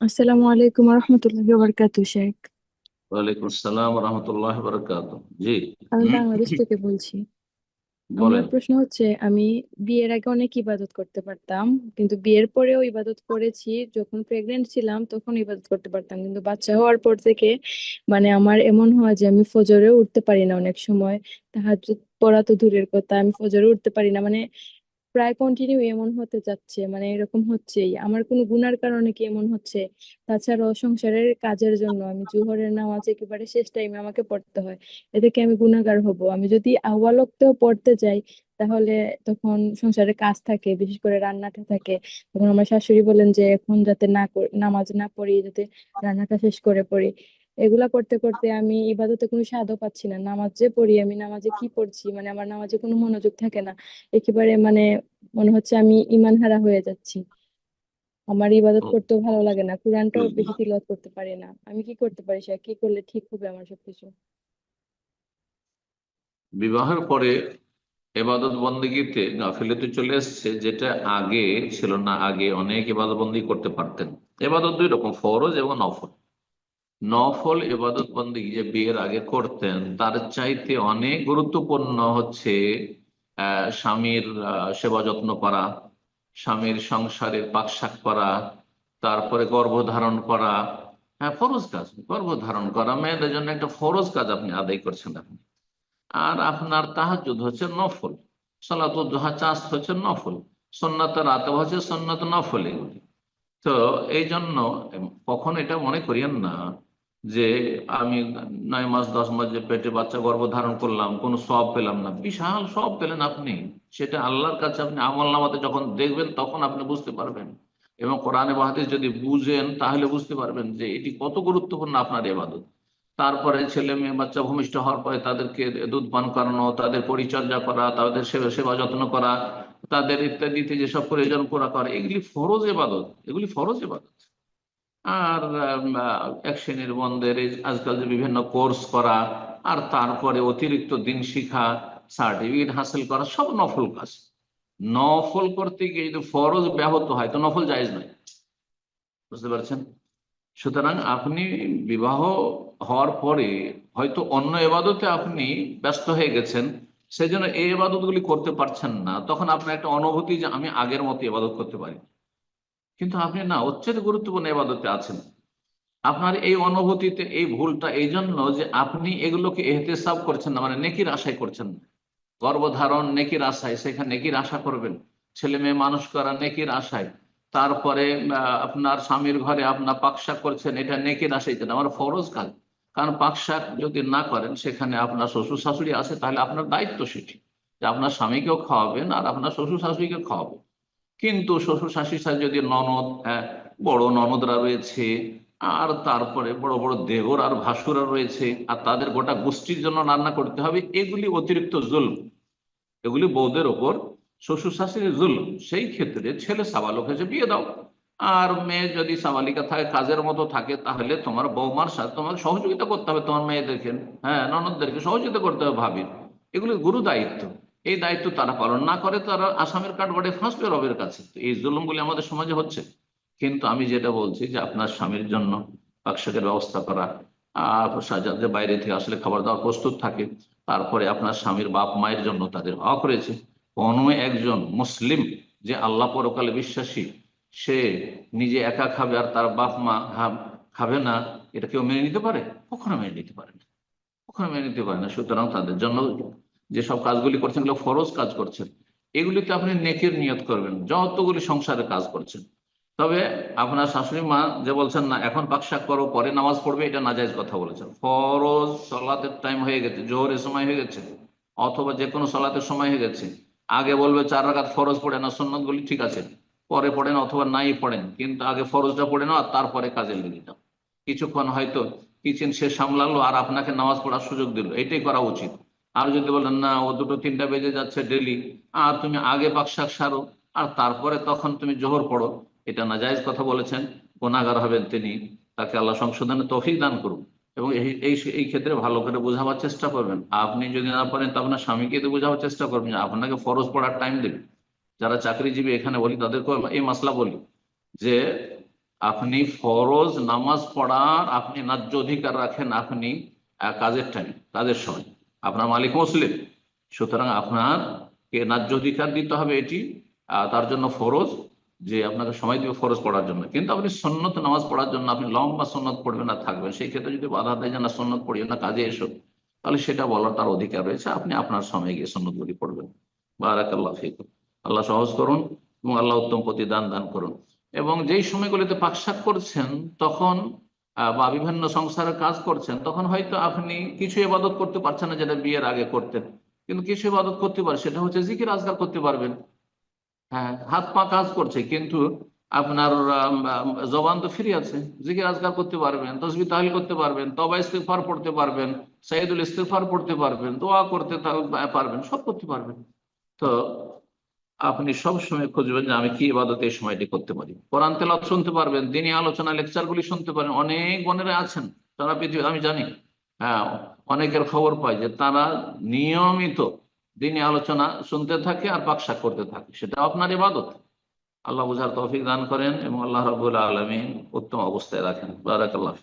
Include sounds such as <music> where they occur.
আসসালামু আলাইকুম রহমতুল্লাহি ওয়াবারাকাতু শেখ। ওয়ালাইকুম আসসালাম রহমতুল্লাহ বরকাত জি আমি বাংলাদেশ থেকে বলছি। <laughs> আমার প্রশ্ন হচ্ছে আমি বিয়ের আগে অনেক ইবাদত করতে পারতাম কিন্তু বিয়ের পরেও ইবাদত করেছি। যখন প্রেগনেন্ট ছিলাম তখন ইবাদত করতে পারতাম। কিন্তু বাচ্চা হওয়ার পর থেকে মানে আমার এমন হয় যে আমি ফজরে উঠতে পারি না অনেক সময়। তাহাজ্জুদ পড়া তো দূরের কথা আমি ফজরে উঠতে পারি না। মানে প্রায় কন্টিনিউ এমন হতে যাচ্ছে মানে এরকম হচ্ছেই। আমার কোনো গুনার কারণে কি এমন হচ্ছে? তাছাড়াও সংসারের কাজের জন্য আমি জোহরের নামাজ একেবারে শেষ টাইমে আমাকে পড়তে হয়। এতে কি আমি গুনাহগার হব। আমি যদি আউয়াল ওয়াক্তেও পড়তে যাই, তাহলে তখন সংসারের কাজ থাকে, বিশেষ করে রান্নাটা থাকে। তখন আমার শাশুড়ি বলেন যে, এখন যাতে না নামাজ না পড়ি, যাতে রান্নাটা শেষ করে পড়ি। এগুলা করতে করতে আমি ইবাদতে কোনো স্বাদও পাচ্ছি না। নামাজ যে পড়ি আমি নামাজে কি পড়ছি? মানে আমার নামাজে কোনো মনোযোগ থাকে না। একেবারে মানে মনে হচ্ছে আমি ইমান হারা হয়ে যাচ্ছি। আমার ইবাদত করতেও ভালো লাগে না। কোরআনটাও বেশি তিলাওয়াত করতে পারি না। আমি কি করতে পারি সে? কি করলে ঠিক হবে আমার সবকিছু? বিবাহের পরে এবাদত বন্দীতে গাফিলতি চলে এসছে যেটা আগে ছিল না। আগে অনেক এবাদত বন্দী করতে পারতেন। এবাদত দুই রকম ফরজ এবং নফল। নফল এবাদত বন্দী যে বিয়ের আগে করতেন, তার চাইতে অনেক গুরুত্বপূর্ণ হচ্ছে স্বামীর সেবা যত্ন করা, স্বামীর সংসারের পাকশাক করা, তারপরে গর্ভধারণ করা। হ্যাঁ ফরজ কাজ, গর্ভধারণ করা, মেয়েদের জন্য একটা ফরজ কাজ আপনি আদায় করছেন আপনি। আর আপনার তাহাজুদ হচ্ছে নফল সলাতুদ্দোহা চাষ হচ্ছে নফল সন্ন্যত রাতে হচ্ছে সন্ন্যত নফল এগুলি। তো এই জন্য কখন এটা মনে করিয়েন না যে আমি নয় মাস, দশ মাস যে পেটে বাচ্চা গর্ভধারণ করলাম, কোনো সব পেলাম না। বিশাল সব পেলেন আপনি। সেটা আল্লাহর কাছে আপনি আমল নামাতে যখন দেখবেন, তখন আপনি বুঝতে পারবেন। এবং কোরআনে বাহাদিস যদি বুঝেন, তাহলে বুঝতে পারবেন যে এটি কত গুরুত্বপূর্ণ আপনার এবাদত। তারপরে ছেলে মেয়ে বাচ্চা ভূমিষ্ঠ হওয়ার পরে তাদেরকে দুধ পান করানো, তাদের পরিচর্যা করা, তাদের সেবা সেবা যত্ন করা, তাদের ইত্যাদিতে যেসব প্রয়োজন পুরা করা, এগুলি ফরজ এবাদত। এগুলি ফরজ এবাদত। আর এক শ্রেণির বন্ধের আজকাল যে বিভিন্ন কোর্স করা, আর তারপরে অতিরিক্ত দিন শিখা, সার্টিফিকেট হাসিল করা, সব নফল কাজ। নফল করতে গিয়ে যদি ফরজ ব্যাহত হয়, তো নফল জায়েজ নয়। বুঝতে পারছেন? সুতরাং আপনি বিবাহ হওয়ার পরে হয়তো অন্য এবাদতে আপনি ব্যস্ত হয়ে গেছেন সেই জন্য এই এবাদতগুলি করতে পারছেন না। তখন আপনার একটা অনুভূতি যে আমি আগের মতো এবাদত করতে পারি। কিন্তু আপনি না উচ্ছেদ গুরুত্বপূর্ণ এবাদতে আছেন। আপনার এই অনুভূতিতে, এই ভুলটা এই জন্য যে আপনি এগুলোকে এহতেসাব করছেন না মানে নেকির আশায় করছেন না। গর্ভধারণ নেকির আশায়, সেখানে নেকির আশা করবেন। ছেলে মেয়ে মানুষ করা নেকির আশায়। তারপরে আপনার স্বামীর ঘরে আপনার পাকশাক করছেন, এটা নেকির আশায় এটা আমার ফরজ কাজ। কারণ পাকশাক যদি না করেন, সেখানে আপনার শ্বশুর শাশুড়ি আছে, তাহলে আপনার দায়িত্ব সেটি। যে আপনার স্বামীকেও খাওয়াবেন আর আপনার শ্বশুর শাশুড়িকে খাওয়াবেন। কিন্তু শ্বশুর শাশুড়ির সাথে যদি ননদ বড় ননদরা রয়েছে, আর তারপরে বড় বড় দেবর আর ভাসুরা রয়েছে, আর তাদের গোটা গোষ্ঠীর জন্য রান্না করতে হবে, এগুলি অতিরিক্ত জুলম। এগুলি বৌদের ওপর শ্বশুর শাশুড়ির জুলম। সেই ক্ষেত্রে ছেলে সাবালক হয়েছে, বিয়ে দাও। আর মেয়ে যদি সাবালিকা থাকে, কাজের মতো থাকে, তাহলে তোমার বৌমার সাথে তোমার সহযোগিতা করতে হবে, তোমার মেয়েদেরকে হ্যাঁ ননদদেরকে সহযোগিতা করতে হবে ভাবির। এগুলি গুরু দায়িত্ব। এই দায়িত্ব তারা পালন না করে, তারা আসামের কাঠগড়ে ফাঁসবে রবের কাছে। এই জুলুমগুলি আমাদের সমাজে হচ্ছে। কিন্তু আমি যেটা বলছি যে আপনার স্বামীর জন্য পাকশাকের ব্যবস্থা করা আর বাইরে থেকে আসলে খাবার দাবার প্রস্তুত থাকে। তারপরে আপনার স্বামীর বাপ মায়ের জন্য তাদের হক রয়েছে। কোনো একজন মুসলিম যে আল্লাহ পরকালে বিশ্বাসী, সে নিজে একা খাবে আর তার বাপ মা খাবে না, এটা কেউ মেনে নিতে পারে? কখনো মেনে নিতে পারে না। কখনো মেনে নিতে পারে না। সুতরাং তাদের জন্য যেসব কাজগুলি করছেন, এগুলো ফরজ কাজ করছেন। এগুলিতে আপনি নেকের নিয়ত করবেন, যতগুলি সংসারে কাজ করছেন। তবে আপনার শাশুড়ি মা যে বলছেন না, এখন পাকশাক করো, পরে নামাজ পড়বে, এটা নাজাইজ কথা বলেছেন। ফরজ সলাতের টাইম হয়ে গেছে, জোহরের সময় হয়ে গেছে, অথবা যে কোনো সলাতের সময় হয়ে গেছে। আগে বলবে চার রাকাত ফরজ পড়ে না সন্ন্যত গুলি ঠিক আছে। পরে পড়েন অথবা নাই পড়েন, কিন্তু আগে ফরজটা পড়ে নাও আর তারপরে কাজে লেগে যাও। কিছুক্ষণ হয়তো কিচেন সে সামলালো আর আপনাকে নামাজ পড়ার সুযোগ দিল। এটাই করা উচিত। আর যদি বলেন, না, ও দুটো তিনটা বেজে যাচ্ছে ডেলি আর তুমি আগে পাকশাক সারো, আর তারপরে তখন তুমি জোহর পড়ো। এটা নাজায়েজ কথা বলেছেন গুণাগার হবেন তিনি, তাকে আল্লাহ সংশোধনে তৌফিক দান করুন। এবং এই এই ক্ষেত্রে ভালো করে বোঝাবার চেষ্টা করবেন। আপনি যদি না পারেন, তো আপনার স্বামীকে তো বোঝাবার চেষ্টা করবেন আপনাকে ফরজ পড়ার টাইম দেবে। যারা চাকরিজীবী, এখানে বলি তাদেরকে এই মাসলা বলি, যে আপনি ফরজ নামাজ পড়ার আপনি ন্যায্য অধিকার রাখেন আপনি কাজের টাইম কাজের সময়। আপনার মালিক মুসলিম। সুতরাং আপনার কে ন্যায্য অধিকার দিতে হবে এটি তার জন্য ফরজ যে আপনাকে সময় দিবে ফরজ পড়ার জন্য। কিন্তু আপনি সন্ন্যত নামাজ পড়ার জন্য আপনি লম্বা সন্ন্যত পড়বেন না থাকবেন। সেই ক্ষেত্রে যদি বাধা দেয় যে না সন্ন্যত পড়িও না, কাজে এসো, তাহলে সেটা বলার তার অধিকার রয়েছে। আপনি আপনার সময় গিয়ে সন্ন্যতগুলি পড়বেন। বারাকাল্লাহ ফিকুম। আল্লাহ সহজ করুন এবং আল্লাহ উত্তম প্রতিদান দান দান করুন। এবং যেই সময়গুলিতে পাকশাক করছেন, তখন বা বিভিন্ন সংসারের কাজ করছেন, তখন হয়তো আপনি কিছু ইবাদত করতে পারছেন না যেটা বিয়ের আগে করতেন। কিন্তু কিছু ইবাদত করতে পারে, সেটা হচ্ছে জিকির আজকার করতে পারবেন। হ্যাঁ হাত পা কাজ করছে, কিন্তু আপনার জবান তো ফ্রি আছে। জিকির আজকার করতে পারবেন, তসবি তাহলিল করতে পারবেন, তবা ইস্তেগফার পড়তে পারবেন সাইদুল ইস্তেগফার পড়তে পারবেন, দোয়া করতে পারবেন, সব করতে পারবেন। তো আপনি সব সময় খুঁজবেন যে আমি কি ইবাদত এই সময়টি করতে পারি। কোরআন তেলাওয়াত শুনতে পারবেন, দিনী আলোচনা, লেকচারগুলি শুনতে পারেন। অনেক বোনেরা আছেন, তারা পৃথিবী আমি জানি হ্যাঁ অনেকের খবর পাই যে তারা নিয়মিত দিনী আলোচনা শুনতে থাকে আর পাকশাক করতে থাকে। সেটা আপনার ইবাদত। আল্লাহ বুঝার তৌফিক দান করেন এবং আল্লাহ রাবুল আলমিন উত্তম অবস্থায় রাখেন। বারাকাল্লাহ